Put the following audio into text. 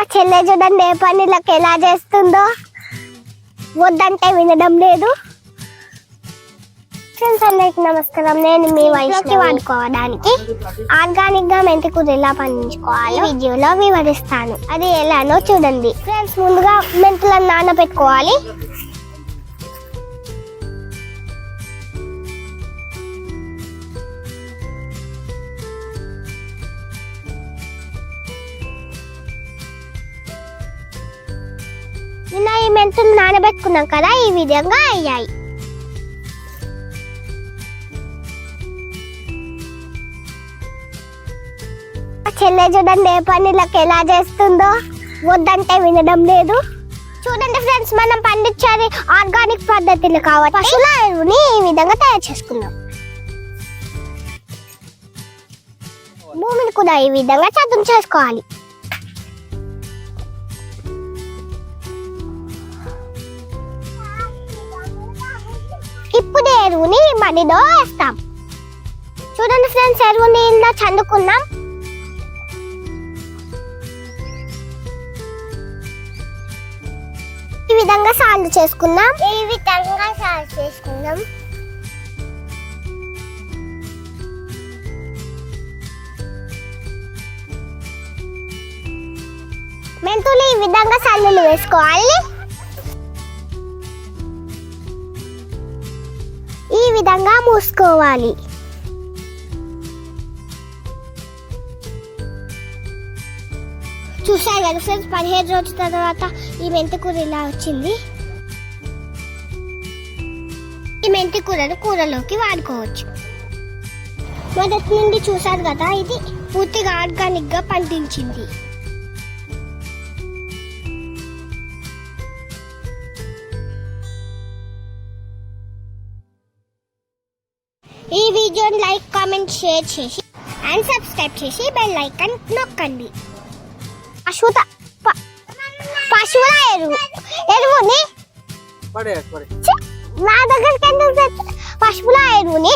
ఆ చెల్లె చూడండి ఏ పనులకు ఎలా చేస్తుందో. వద్దంటే వినడం లేదు. ఫ్రెండ్స్ అందరికి నమస్కారం. నేను మీ వయసులోకి వాడుకోవడానికి ఆర్గానిక్గా మెంతికూర ఎలా పండించుకోవాలి వీడియోలో వివరిస్తాను. అది ఎలానో చూడండి. ఫ్రెండ్స్ ముందుగా మెంతులను నానబెట్టుకోవాలి. ఈ మెంతులు నానబెట్టుకున్నాం కదా ఈ విధంగా అయ్యాయి. చెల్లె చూడండి ఏ పనులకు ఎలా చేస్తుందో. వద్దంటే వినడం లేదు. చూడండి ఫ్రెండ్స్ మనం పండించేది ఆర్గానిక్ పద్ధతులు కాబట్టి పశువుల ఎరువుని ఈ విధంగా తయారు చేసుకుందాం. భూమిని కూడా ఈ విధంగా చదును చేసుకోవాలి. ఇప్పుడు ఎరువుని మడిలో వేస్తాం. చూడండి ఫ్రెండ్స్ ఎరువుని ఇలా చల్లుకున్నాం ఈ విధంగా సాల్వ్ చేసుకుందాం. ఈ విధంగా సాల్వ్ చేసుకుందాం. మెంతులు ఈ విధంగా సల్లులు వేసుకోవాలి. విధంగా మూసుకోవాలి. చూసారు కదా ఫ్రెండ్స్ పదిహేను రోజుల తర్వాత ఈ మెంతి కూర ఇలా వచ్చింది. ఈ మెంతి కూరను కూరలోకి వాడుకోవచ్చు. మొదటి నుండి చూసారు కదా ఇది పూర్తిగా ఆర్గానిక్గా పండించింది. ఈ వీడియోని లైక్ కామెంట్ షేర్ చేసి అండ్ సబ్స్క్రైబ్ చేసి బెల్ ఐకాన్ నొక్కండి. పశువుత పశువుల ఎరువు. ఎరువుని నా దగ్గరికి ఎందుకు పశువుల ఎరువుని